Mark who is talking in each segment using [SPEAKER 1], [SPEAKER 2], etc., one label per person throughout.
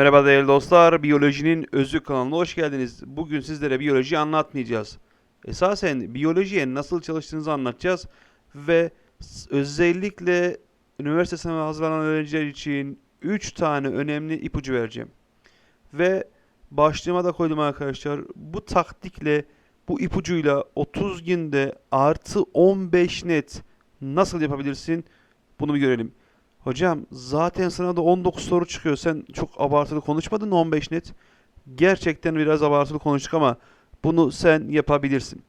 [SPEAKER 1] Merhaba değerli dostlar, Biyolojinin Özü kanalına hoş geldiniz. Bugün sizlere biyoloji anlatmayacağız. Esasen biyolojiye nasıl çalıştığınızı anlatacağız ve özellikle üniversite sınavına hazırlanan öğrenciler için 3 tane önemli ipucu vereceğim. Ve başlığıma da koydum arkadaşlar. Bu taktikle, bu ipucuyla 30 günde artı 15 net nasıl yapabilirsin? Bunu bir görelim. Hocam zaten sınavda 19 soru çıkıyor. Sen çok abartılı konuşmadın mı 15 net? Gerçekten biraz abartılı konuştuk ama bunu sen yapabilirsin.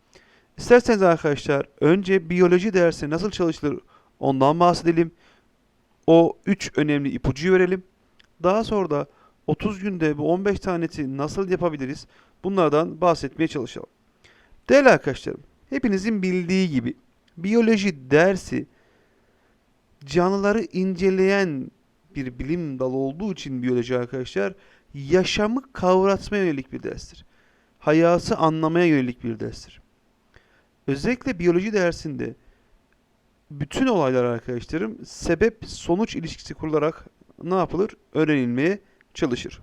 [SPEAKER 1] İsterseniz arkadaşlar önce biyoloji dersi nasıl çalışılır ondan bahsedelim. O 3 önemli ipucuyu verelim. Daha sonra da 30 günde bu 15 tanesi nasıl yapabiliriz? Bunlardan bahsetmeye çalışalım. Değerli arkadaşlarım, hepinizin bildiği gibi biyoloji dersi canlıları inceleyen bir bilim dalı olduğu için biyoloji arkadaşlar yaşamı kavratmaya yönelik bir derstir. Hayatı anlamaya yönelik bir derstir. Özellikle biyoloji dersinde bütün olaylar arkadaşlarım sebep sonuç ilişkisi kurularak ne yapılır? Öğrenilmeye çalışır.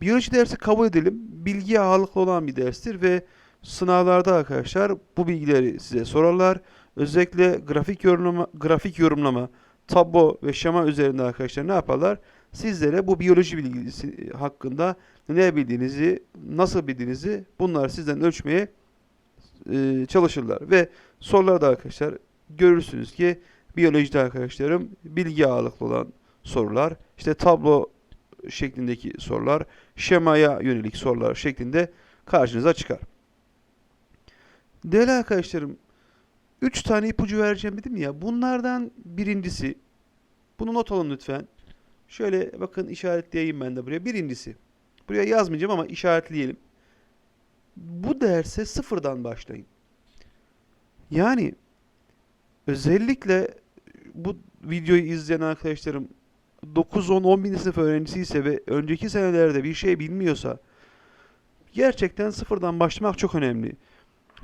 [SPEAKER 1] Biyoloji dersi kabul edelim. Bilgiye ağırlıklı olan bir derstir ve sınavlarda arkadaşlar bu bilgileri size sorarlar. Özellikle grafik yorumlama, grafik yorumlama, tablo ve şema üzerinde arkadaşlar ne yaparlar? Sizlere bu biyoloji bilgisi hakkında ne bildiğinizi, nasıl bildiğinizi bunları sizden ölçmeye e, çalışırlar. Ve sorularda arkadaşlar görürsünüz ki biyolojide arkadaşlarım bilgi ağırlıklı olan sorular, işte tablo şeklindeki sorular, şemaya yönelik sorular şeklinde karşınıza çıkar. Değerli arkadaşlarım, 3 tane ipucu vereceğim dedim ya. Bunlardan birincisi, bunu not alın lütfen. Şöyle bakın işaretleyeyim ben de buraya. Birincisi, buraya yazmayacağım ama işaretleyelim. Bu derse sıfırdan başlayın. Yani özellikle bu videoyu izleyen arkadaşlarım 9, 10, 11. sınıf öğrencisi ise ve önceki senelerde bir şey bilmiyorsa gerçekten sıfırdan başlamak çok önemli.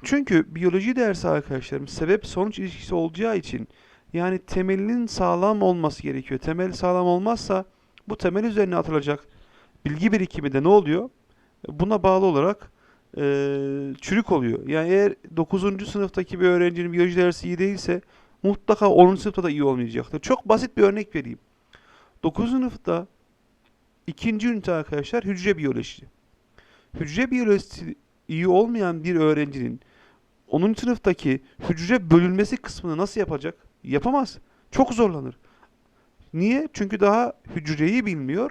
[SPEAKER 1] Çünkü biyoloji dersi arkadaşlarım sebep sonuç ilişkisi olacağı için yani temelinin sağlam olması gerekiyor. Temel sağlam olmazsa bu temel üzerine atılacak bilgi birikimi de ne oluyor? Buna bağlı olarak eee, çürük oluyor. Yani eğer 9. sınıftaki bir öğrencinin biyoloji dersi iyi değilse mutlaka 10. sınıfta da iyi olmayacaktır. Çok basit bir örnek vereyim. 9. sınıfta ikinci ünite arkadaşlar hücre biyolojisi. Hücre biyolojisi iyi olmayan bir öğrencinin 10. sınıftaki hücre bölünmesi kısmını nasıl yapacak? Yapamaz. Çok zorlanır. Niye? Çünkü daha hücreyi bilmiyor.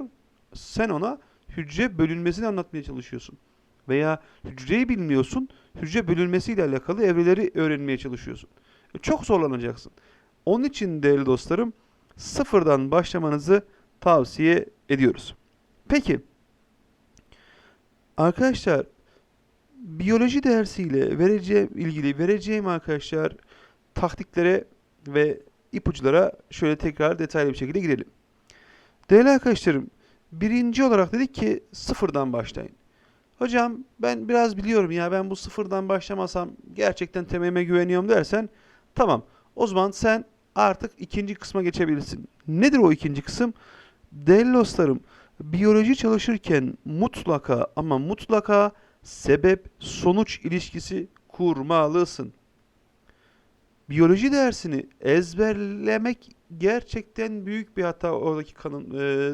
[SPEAKER 1] Sen ona hücre bölünmesini anlatmaya çalışıyorsun. Veya hücreyi bilmiyorsun, hücre bölünmesiyle alakalı evreleri öğrenmeye çalışıyorsun. E, Çok zorlanacaksın. Onun için değerli dostlarım, sıfırdan başlamanızı tavsiye ediyoruz. Peki, arkadaşlar biyoloji dersiyle vereceğim ilgili vereceğim arkadaşlar taktiklere ve ipuçlara şöyle tekrar detaylı bir şekilde girelim. Değerli arkadaşlarım, birinci olarak dedik ki sıfırdan başlayın. Hocam ben biraz biliyorum ya ben bu sıfırdan başlamasam gerçekten temelime güveniyorum dersen tamam. O zaman sen artık ikinci kısma geçebilirsin. Nedir o ikinci kısım? Değerli dostlarım, biyoloji çalışırken mutlaka ama mutlaka sebep sonuç ilişkisi kurmalısın. Biyoloji dersini ezberlemek gerçekten büyük bir hata oradaki kanın, e,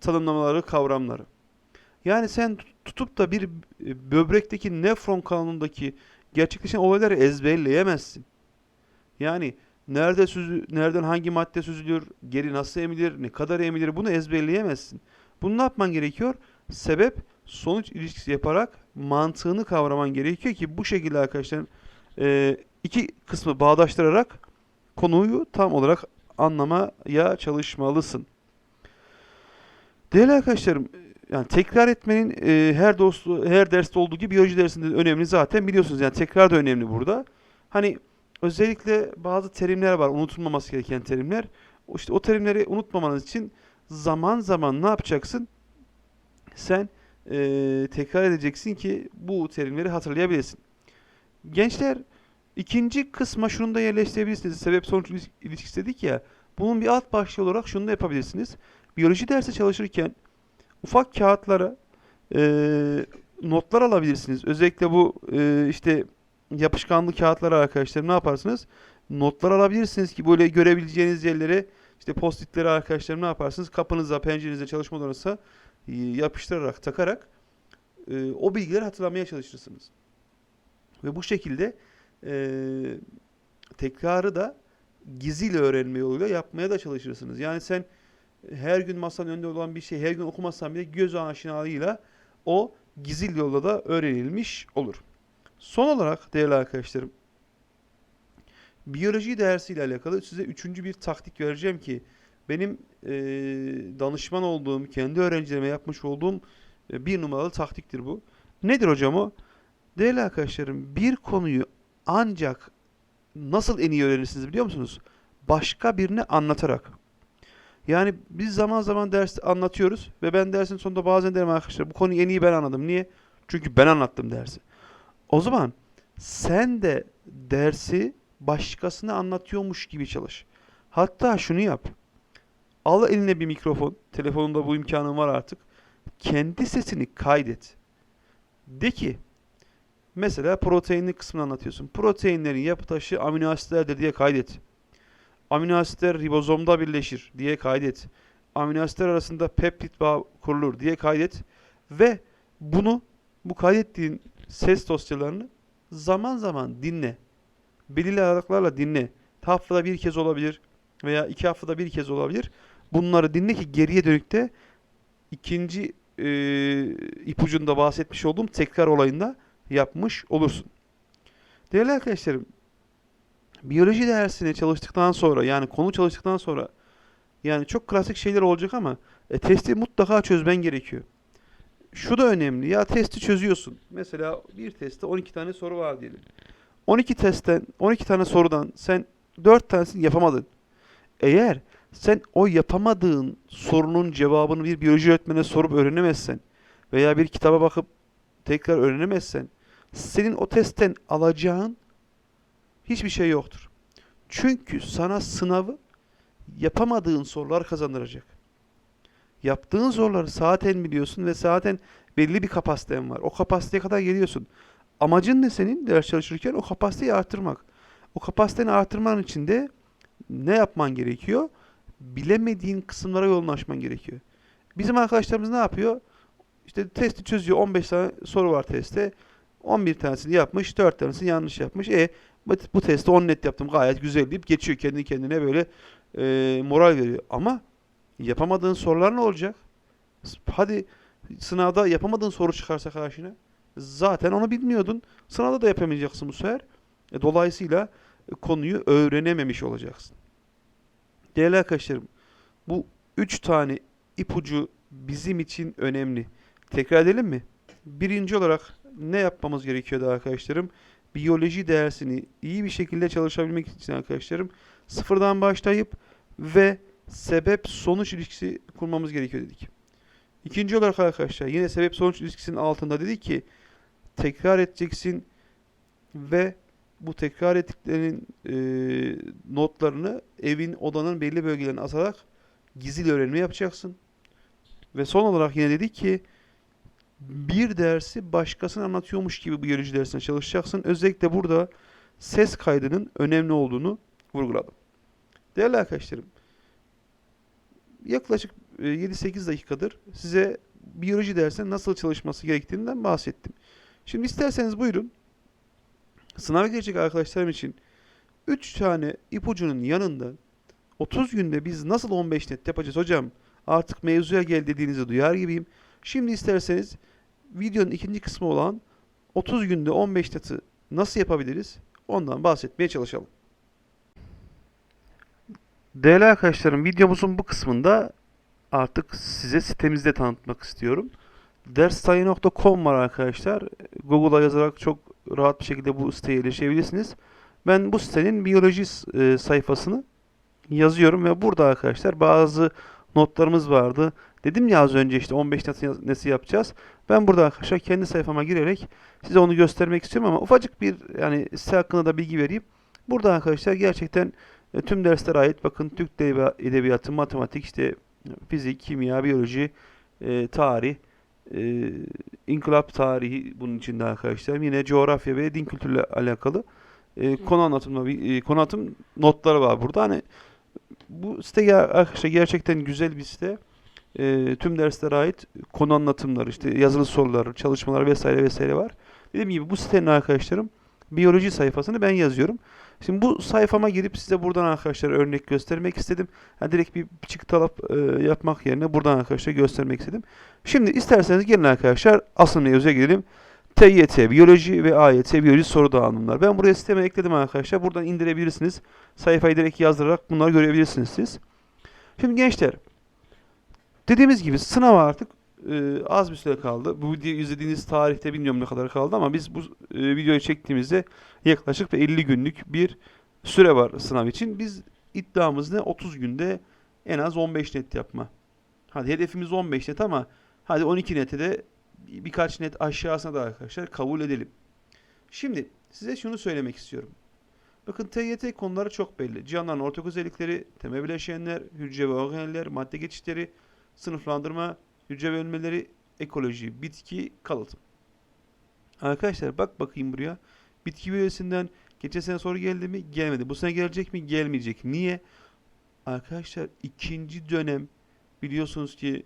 [SPEAKER 1] tanımlamaları, kavramları. Yani sen tut- tutup da bir e, böbrekteki nefron kanalındaki gerçekleşen olayları ezberleyemezsin. Yani nerede süzü, nereden hangi madde süzülür, geri nasıl emilir, ne kadar emilir bunu ezberleyemezsin. Bunu ne yapman gerekiyor? Sebep sonuç ilişkisi yaparak mantığını kavraman gerekiyor ki bu şekilde arkadaşlar e, iki kısmı bağdaştırarak konuyu tam olarak anlamaya çalışmalısın. Değerli arkadaşlarım, yani tekrar etmenin e, her dostu her derste olduğu gibi biyoloji dersinde de önemli zaten biliyorsunuz yani tekrar da önemli burada. Hani özellikle bazı terimler var unutulmaması gereken terimler. İşte o terimleri unutmamanız için zaman zaman ne yapacaksın? Sen e, tekrar edeceksin ki bu terimleri hatırlayabilesin. Gençler ikinci kısma şunu da yerleştirebilirsiniz. Sebep sonuç ilişkisi dedik ya. Bunun bir alt başlığı olarak şunu da yapabilirsiniz. Biyoloji dersi çalışırken ufak kağıtlara e, notlar alabilirsiniz. Özellikle bu e, işte yapışkanlı kağıtlara arkadaşlar ne yaparsınız? Notlar alabilirsiniz ki böyle görebileceğiniz yerlere işte post-itleri arkadaşlar ne yaparsınız? Kapınıza, pencerenize, çalışma odanıza e, yapıştırarak, takarak e, o bilgileri hatırlamaya çalışırsınız. Ve bu şekilde e, tekrarı da gizliyle öğrenme yoluyla yapmaya da çalışırsınız. Yani sen her gün masanın önünde olan bir şey her gün okumazsan bile göz aşinalığıyla o gizli yolla da öğrenilmiş olur. Son olarak değerli arkadaşlarım biyoloji dersiyle alakalı size üçüncü bir taktik vereceğim ki benim e, danışman olduğum, kendi öğrencilerime yapmış olduğum e, bir numaralı taktiktir bu. Nedir hocam o? Değerli arkadaşlarım bir konuyu ancak nasıl en iyi öğrenirsiniz biliyor musunuz? Başka birine anlatarak. Yani biz zaman zaman ders anlatıyoruz ve ben dersin sonunda bazen derim arkadaşlar bu konuyu en iyi ben anladım. Niye? Çünkü ben anlattım dersi. O zaman sen de dersi başkasına anlatıyormuş gibi çalış. Hatta şunu yap. Al eline bir mikrofon. Telefonunda bu imkanın var artık. Kendi sesini kaydet. De ki mesela proteinli kısmını anlatıyorsun. Proteinlerin yapı taşı amino asitlerdir diye kaydet. Amino asitler ribozomda birleşir diye kaydet. Amino asitler arasında peptit bağ kurulur diye kaydet. Ve bunu bu kaydettiğin ses dosyalarını zaman zaman dinle. Belirli aralıklarla dinle. Haftada bir kez olabilir veya iki haftada bir kez olabilir. Bunları dinle ki geriye dönük de ikinci e, ipucunda bahsetmiş olduğum tekrar olayında yapmış olursun. Değerli arkadaşlarım, biyoloji dersine çalıştıktan sonra yani konu çalıştıktan sonra yani çok klasik şeyler olacak ama e, testi mutlaka çözmen gerekiyor. Şu da önemli. Ya testi çözüyorsun. Mesela bir testte 12 tane soru var diyelim. 12 testten 12 tane sorudan sen 4 tanesini yapamadın. Eğer sen o yapamadığın sorunun cevabını bir biyoloji öğretmenine sorup öğrenemezsen veya bir kitaba bakıp tekrar öğrenemezsen senin o testten alacağın hiçbir şey yoktur. Çünkü sana sınavı yapamadığın sorular kazandıracak. Yaptığın soruları zaten biliyorsun ve zaten belli bir kapasiten var. O kapasiteye kadar geliyorsun. Amacın ne senin ders çalışırken? O kapasiteyi arttırmak. O kapasiteni arttırman için de ne yapman gerekiyor? Bilemediğin kısımlara yoğunlaşman gerekiyor. Bizim arkadaşlarımız ne yapıyor? İşte testi çözüyor. 15 tane soru var testte. 11 tanesini yapmış, 4 tanesini yanlış yapmış. E bu testte 10 net yaptım gayet güzel deyip geçiyor kendi kendine böyle e, moral veriyor. Ama yapamadığın sorular ne olacak? Hadi sınavda yapamadığın soru çıkarsa karşına zaten onu bilmiyordun. Sınavda da yapamayacaksın bu sefer. E, dolayısıyla konuyu öğrenememiş olacaksın. Değerli arkadaşlarım, bu üç tane ipucu bizim için önemli. Tekrar edelim mi? Birinci olarak ne yapmamız gerekiyordu arkadaşlarım? Biyoloji dersini iyi bir şekilde çalışabilmek için arkadaşlarım sıfırdan başlayıp ve sebep sonuç ilişkisi kurmamız gerekiyor dedik. İkinci olarak arkadaşlar yine sebep sonuç ilişkisinin altında dedik ki tekrar edeceksin ve bu tekrar ettiklerinin e, notlarını evin odanın belli bölgelerine asarak gizli öğrenme yapacaksın. Ve son olarak yine dedik ki bir dersi başkasına anlatıyormuş gibi biyoloji dersine çalışacaksın. Özellikle burada ses kaydının önemli olduğunu vurguladım. Değerli arkadaşlarım, yaklaşık 7-8 dakikadır size biyoloji dersinin nasıl çalışması gerektiğinden bahsettim. Şimdi isterseniz buyurun. Sınava girecek arkadaşlarım için 3 tane ipucunun yanında 30 günde biz nasıl 15 net yapacağız hocam? Artık mevzuya gel dediğinizi duyar gibiyim. Şimdi isterseniz videonun ikinci kısmı olan 30 günde 15 neti nasıl yapabiliriz? Ondan bahsetmeye çalışalım. Değerli arkadaşlarım videomuzun bu kısmında artık size sitemizde tanıtmak istiyorum. Derssayı.com var arkadaşlar. Google'a yazarak çok rahat bir şekilde bu siteye erişebilirsiniz. Ben bu sitenin biyoloji e, sayfasını yazıyorum ve burada arkadaşlar bazı notlarımız vardı. Dedim ya az önce işte 15 nesi yapacağız. Ben burada arkadaşlar kendi sayfama girerek size onu göstermek istiyorum ama ufacık bir yani site hakkında da bilgi vereyim. Burada arkadaşlar gerçekten e, tüm derslere ait bakın Türk Edebiyatı, matematik, işte fizik, kimya, biyoloji, e, tarih, e, inkılap tarihi bunun içinde arkadaşlar. Yine coğrafya ve din kültürüyle alakalı e, konu anlatımı, bir- e, konu anlatım notları var burada. Hani bu site arkadaşlar gerçekten güzel bir site. E, tüm derslere ait konu anlatımları, işte yazılı sorular, çalışmalar vesaire vesaire var. Dediğim gibi bu sitenin arkadaşlarım biyoloji sayfasını ben yazıyorum. Şimdi bu sayfama girip size buradan arkadaşlar örnek göstermek istedim. Ha, direkt bir çıktı alıp e, yapmak yerine buradan arkadaşlar göstermek istedim. Şimdi isterseniz gelin arkadaşlar asıl mevzuya gidelim. TYT biyoloji ve AYT biyoloji soru dağılımlar. Ben buraya sisteme ekledim arkadaşlar. Buradan indirebilirsiniz. Sayfayı direkt yazdırarak bunları görebilirsiniz siz. Şimdi gençler dediğimiz gibi sınava artık e, az bir süre kaldı. Bu videoyu izlediğiniz tarihte bilmiyorum ne kadar kaldı ama biz bu e, videoyu çektiğimizde yaklaşık bir 50 günlük bir süre var sınav için. Biz iddiamız ne? 30 günde en az 15 net yapma. Hadi hedefimiz 15 net ama hadi 12 nete de bir- birkaç net aşağısına da arkadaşlar kabul edelim. Şimdi size şunu söylemek istiyorum. Bakın TYT konuları çok belli. Canlıların ortak özellikleri, temel bileşenler, hücre ve organeller, madde geçişleri, sınıflandırma, hücre bölmeleri, ekoloji, bitki, kalıtım. Arkadaşlar bak bakayım buraya. Bitki biyolojisinden geçen sene soru geldi mi? Gelmedi. Bu sene gelecek mi? Gelmeyecek. Niye? Arkadaşlar ikinci dönem biliyorsunuz ki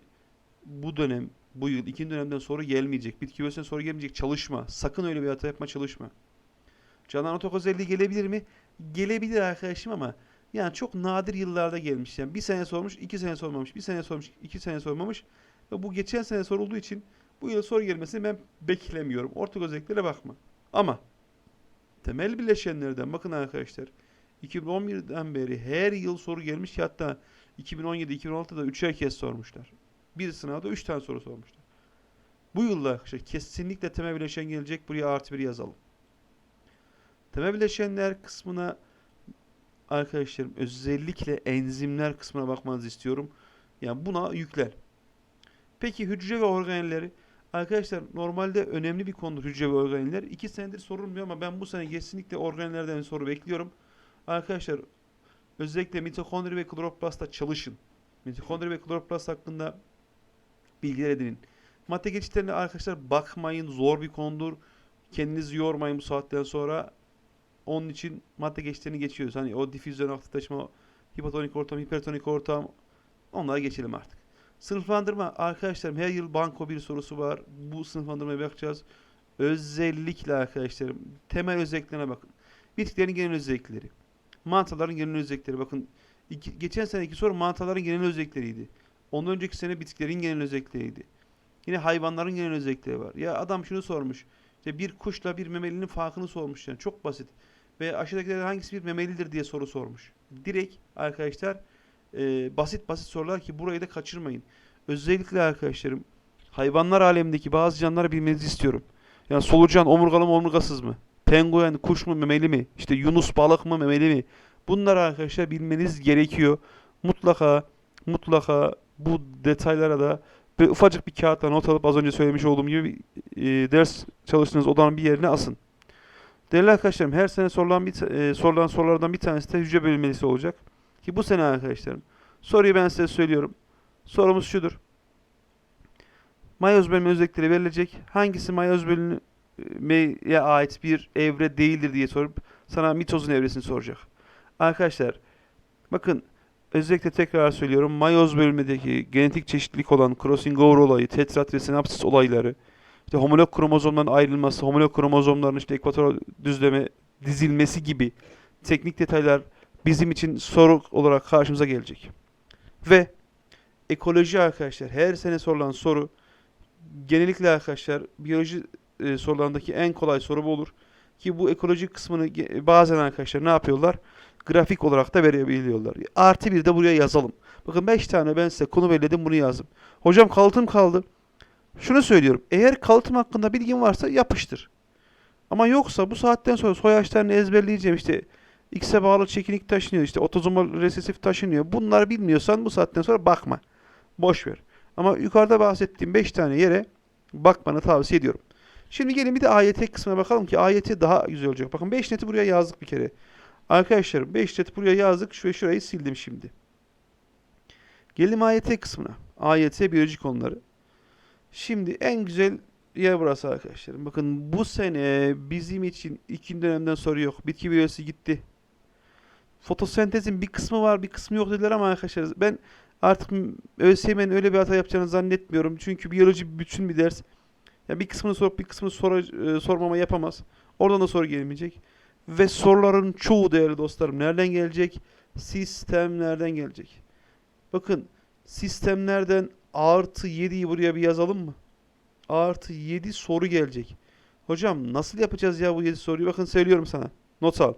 [SPEAKER 1] bu dönem bu yıl ikinci dönemden soru gelmeyecek. Bitki biyolojisinden soru gelmeyecek. Çalışma. Sakın öyle bir hata yapma çalışma. Canlıların ortak özelliği gelebilir mi? Gelebilir arkadaşım ama yani çok nadir yıllarda gelmiş. Yani bir sene sormuş, iki sene sormamış, bir sene sormuş, iki sene sormamış. Ve bu geçen sene sorulduğu için bu yıl soru gelmesini ben beklemiyorum. Ortak özelliklere bakma. Ama temel bileşenlerden bakın arkadaşlar. 2011'den beri her yıl soru gelmiş ki hatta 2017-2016'da üçer kez sormuşlar. Bir sınavda üç tane soru sormuşlar. Bu yılda arkadaşlar kesinlikle temel bileşen gelecek. Buraya artı bir yazalım. Temel bileşenler kısmına arkadaşlarım özellikle enzimler kısmına bakmanızı istiyorum. Yani buna yükler. Peki hücre ve organelleri arkadaşlar normalde önemli bir konudur hücre ve organeller. İki senedir sorulmuyor ama ben bu sene kesinlikle organellerden soru bekliyorum. Arkadaşlar özellikle mitokondri ve kloroplasta çalışın. Mitokondri ve kloroplast hakkında bilgiler edinin. Madde geçişlerine arkadaşlar bakmayın zor bir konudur. Kendinizi yormayın bu saatten sonra. Onun için madde geçişlerini geçiyoruz. Hani o difüzyon, aktif taşıma, hipotonik ortam, hipertonik ortam onlara geçelim artık. Sınıflandırma arkadaşlarım her yıl banko bir sorusu var. Bu sınıflandırmaya bakacağız. Özellikle arkadaşlarım temel özelliklerine bakın. Bitkilerin genel özellikleri. Mantaların genel özellikleri. Bakın iki- geçen seneki soru mantaların genel özellikleriydi. Ondan önceki sene bitkilerin genel özellikleriydi. Yine hayvanların genel özellikleri var. Ya adam şunu sormuş. İşte bir kuşla bir memelinin farkını sormuş yani. Çok basit. Ve aşağıdakilerden hangisi bir memelidir diye soru sormuş. Direkt arkadaşlar e, basit basit sorular ki burayı da kaçırmayın. Özellikle arkadaşlarım hayvanlar alemindeki bazı canlıları bilmenizi istiyorum. Yani solucan omurgalı mı omurgasız mı? Penguen kuş mu memeli mi? İşte yunus balık mı memeli mi? Bunları arkadaşlar bilmeniz gerekiyor. Mutlaka mutlaka bu detaylara da bir ufacık bir kağıtla not alıp az önce söylemiş olduğum gibi e, ders çalıştığınız odanın bir yerine asın. Değerli arkadaşlarım her sene sorulan bir e, sorulan sorulardan bir tanesi de hücre bölünmelisi olacak. Ki bu sene arkadaşlarım soruyu ben size söylüyorum. Sorumuz şudur. Mayoz bölünme özellikleri verilecek. Hangisi mayoz bölünmeye ait bir evre değildir diye sorup sana mitozun evresini soracak. Arkadaşlar bakın özellikle tekrar söylüyorum. Mayoz bölümündeki genetik çeşitlilik olan crossing over olayı, tetrat ve sinapsis olayları, işte homolog kromozomların ayrılması, homolog kromozomların işte ekvator düzleme dizilmesi gibi teknik detaylar bizim için soru olarak karşımıza gelecek. Ve ekoloji arkadaşlar her sene sorulan soru genellikle arkadaşlar biyoloji e, sorularındaki en kolay soru bu olur. Ki bu ekoloji kısmını bazen arkadaşlar ne yapıyorlar? Grafik olarak da verebiliyorlar. Artı bir de buraya yazalım. Bakın 5 tane ben size konu belirledim bunu yazdım. Hocam kalıtım kaldı. Şunu söylüyorum. Eğer kalıtım hakkında bilgin varsa yapıştır. Ama yoksa bu saatten sonra soy ağaçlarını ezberleyeceğim işte X'e bağlı çekinik taşınıyor işte otozomal resesif taşınıyor. Bunları bilmiyorsan bu saatten sonra bakma. Boş ver. Ama yukarıda bahsettiğim 5 tane yere bakmanı tavsiye ediyorum. Şimdi gelin bir de AYT kısmına bakalım ki AYT daha güzel olacak. Bakın 5 neti buraya yazdık bir kere. Arkadaşlar 5 neti buraya yazdık. Şu ve şurayı sildim şimdi. Gelelim AYT kısmına. AYT biyoloji konuları. Şimdi en güzel yer burası arkadaşlar. Bakın bu sene bizim için ikinci dönemden soru yok. Bitki biyolojisi gitti. Fotosentezin bir kısmı var, bir kısmı yok dediler ama arkadaşlar ben artık ÖSYM'nin öyle bir hata yapacağını zannetmiyorum. Çünkü biyoloji bütün bir ders. Ya bir kısmını sorup bir kısmını sora, e, sormama yapamaz. Oradan da soru gelmeyecek. Ve soruların çoğu değerli dostlarım nereden gelecek? Sistemlerden gelecek. Bakın sistemlerden artı 7'yi buraya bir yazalım mı? Artı 7 soru gelecek. Hocam nasıl yapacağız ya bu 7 soruyu? Bakın söylüyorum sana. Not al.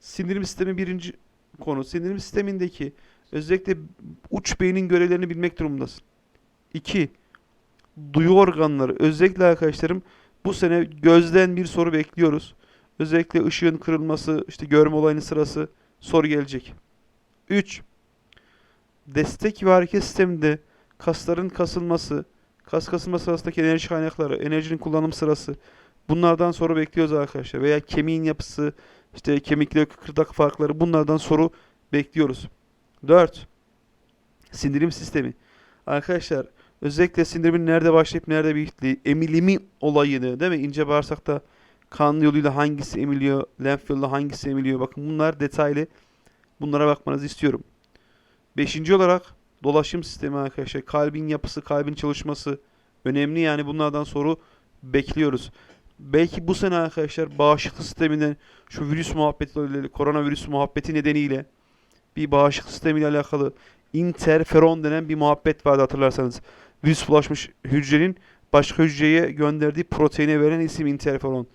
[SPEAKER 1] Sindirim sistemi birinci konu. Sindirim sistemindeki özellikle uç beynin görevlerini bilmek durumundasın. 2. Duyu organları. Özellikle arkadaşlarım bu sene gözden bir soru bekliyoruz. Özellikle ışığın kırılması, işte görme olayının sırası soru gelecek. 3. Destek ve hareket sisteminde kasların kasılması, kas kasılma sırasındaki enerji kaynakları, enerjinin kullanım sırası. Bunlardan soru bekliyoruz arkadaşlar. Veya kemiğin yapısı, işte kemikle kıkırdak farkları bunlardan soru bekliyoruz. 4. Sindirim sistemi. Arkadaşlar özellikle sindirimin nerede başlayıp nerede bittiği, emilimi olayını değil mi? İnce bağırsakta kan yoluyla hangisi emiliyor, lenf yoluyla hangisi emiliyor. Bakın bunlar detaylı. Bunlara bakmanızı istiyorum. Beşinci olarak dolaşım sistemi arkadaşlar. Kalbin yapısı, kalbin çalışması önemli yani bunlardan soru bekliyoruz. Belki bu sene arkadaşlar bağışıklık sisteminden şu virüs muhabbeti, koronavirüs muhabbeti nedeniyle bir bağışıklık sistemiyle alakalı interferon denen bir muhabbet vardı hatırlarsanız. Virüs bulaşmış hücrenin başka hücreye gönderdiği proteine veren isim interferon.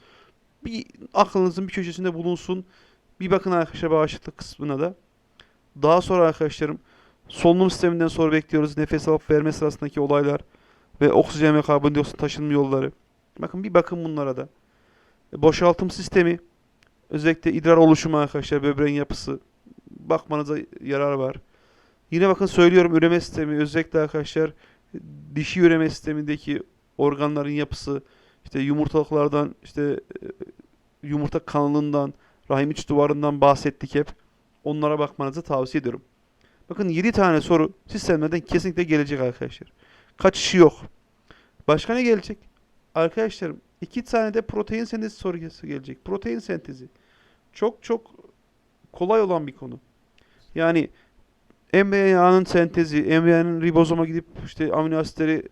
[SPEAKER 1] Bir aklınızın bir köşesinde bulunsun. Bir bakın arkadaşlar bağışıklık kısmına da. Daha sonra arkadaşlarım solunum sisteminden soru bekliyoruz. Nefes alıp verme sırasındaki olaylar ve oksijen ve karbondioksit taşınma yolları. Bakın bir bakın bunlara da. Boşaltım sistemi özellikle idrar oluşumu arkadaşlar böbreğin yapısı bakmanıza yarar var. Yine bakın söylüyorum üreme sistemi özellikle arkadaşlar dişi üreme sistemindeki organların yapısı işte yumurtalıklardan işte e, yumurta kanalından rahim iç duvarından bahsettik hep. Onlara bakmanızı tavsiye ediyorum. Bakın 7 tane soru sistemlerden kesinlikle gelecek arkadaşlar. Kaçışı yok. Başka ne gelecek? Arkadaşlarım iki tane de protein sentezi sorusu gelecek. Protein sentezi. Çok çok kolay olan bir konu. Yani mRNA'nın sentezi, mRNA'nın ribozoma gidip işte amino asitleri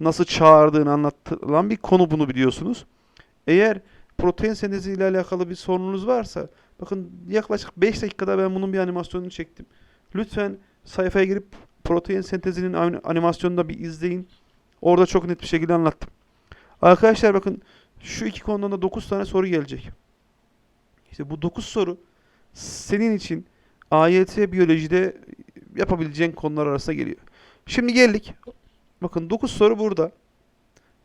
[SPEAKER 1] nasıl çağırdığını anlatılan bir konu bunu biliyorsunuz. Eğer protein sentezi ile alakalı bir sorununuz varsa bakın yaklaşık 5 dakikada ben bunun bir animasyonunu çektim. Lütfen sayfaya girip protein sentezinin animasyonunu da bir izleyin. Orada çok net bir şekilde anlattım. Arkadaşlar bakın şu iki konudan da 9 tane soru gelecek. İşte bu 9 soru senin için AYT biyolojide yapabileceğin konular arasında geliyor. Şimdi geldik. Bakın 9 soru burada.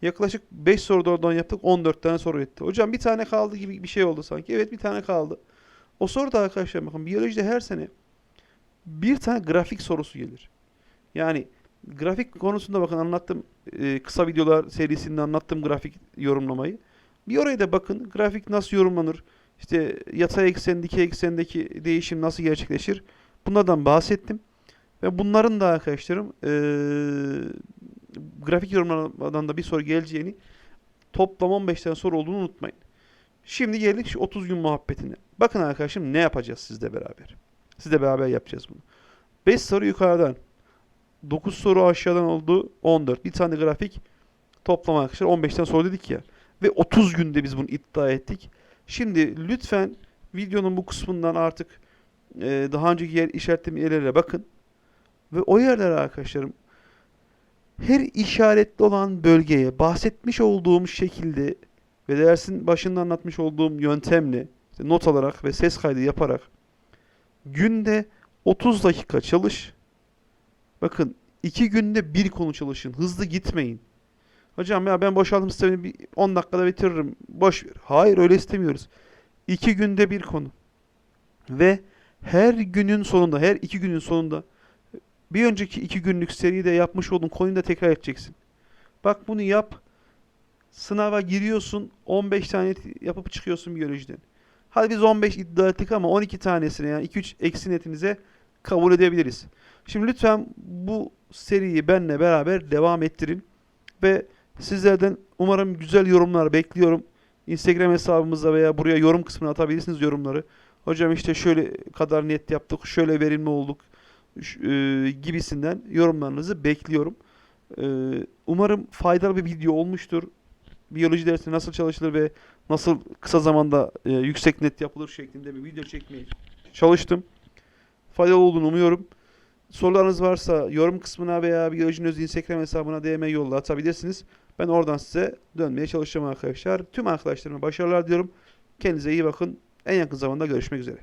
[SPEAKER 1] Yaklaşık 5 soru da oradan yaptık. 14 tane soru etti. Hocam bir tane kaldı gibi bir şey oldu sanki. Evet bir tane kaldı. O soru da arkadaşlar bakın biyolojide her sene bir tane grafik sorusu gelir. Yani grafik konusunda bakın anlattım. Ee, kısa videolar serisinde anlattım grafik yorumlamayı. Bir oraya da bakın grafik nasıl yorumlanır. İşte yatay eksen, dikey eksendeki değişim nasıl gerçekleşir? Bunlardan bahsettim. Ve bunların da arkadaşlarım ee, grafik yorumlardan da bir soru geleceğini toplam 15 tane soru olduğunu unutmayın. Şimdi geldik şu 30 gün muhabbetine. Bakın arkadaşım ne yapacağız sizle beraber. Sizle beraber yapacağız bunu. 5 soru yukarıdan. 9 soru aşağıdan oldu. 14. Bir tane grafik. Toplam arkadaşlar 15 tane soru dedik ya. Ve 30 günde biz bunu iddia ettik. Şimdi lütfen videonun bu kısmından artık e, daha önceki yer işaretlediğim yerlere bakın. Ve o yerlere arkadaşlarım her işaretli olan bölgeye bahsetmiş olduğum şekilde ve dersin başında anlatmış olduğum yöntemle işte not alarak ve ses kaydı yaparak günde 30 dakika çalış. Bakın iki günde bir konu çalışın. Hızlı gitmeyin. Hocam ya ben boşaltım sistemini bir 10 dakikada bitiririm. Boş ver. Hayır öyle istemiyoruz. İki günde bir konu. Ve her günün sonunda, her iki günün sonunda bir önceki iki günlük seride yapmış olduğun konuyu da tekrar edeceksin. Bak bunu yap. Sınava giriyorsun. 15 tane yapıp çıkıyorsun biyolojiden. Hadi biz 15 iddia ettik ama 12 tanesine yani 2-3 eksi netinize kabul edebiliriz. Şimdi lütfen bu seriyi benle beraber devam ettirin. Ve Sizlerden umarım güzel yorumlar bekliyorum. Instagram hesabımıza veya buraya yorum kısmına atabilirsiniz yorumları. Hocam işte şöyle kadar net yaptık, şöyle verimli olduk e, gibisinden yorumlarınızı bekliyorum. E, umarım faydalı bir video olmuştur. Biyoloji dersi nasıl çalışılır ve nasıl kısa zamanda e, yüksek net yapılır şeklinde bir video çekmeye çalıştım. Faydalı olduğunu umuyorum. Sorularınız varsa yorum kısmına veya Biyolojinin Özü Instagram hesabına DM yolla atabilirsiniz. Ben oradan size dönmeye çalışacağım arkadaşlar. Tüm arkadaşlarıma başarılar diliyorum. Kendinize iyi bakın. En yakın zamanda görüşmek üzere.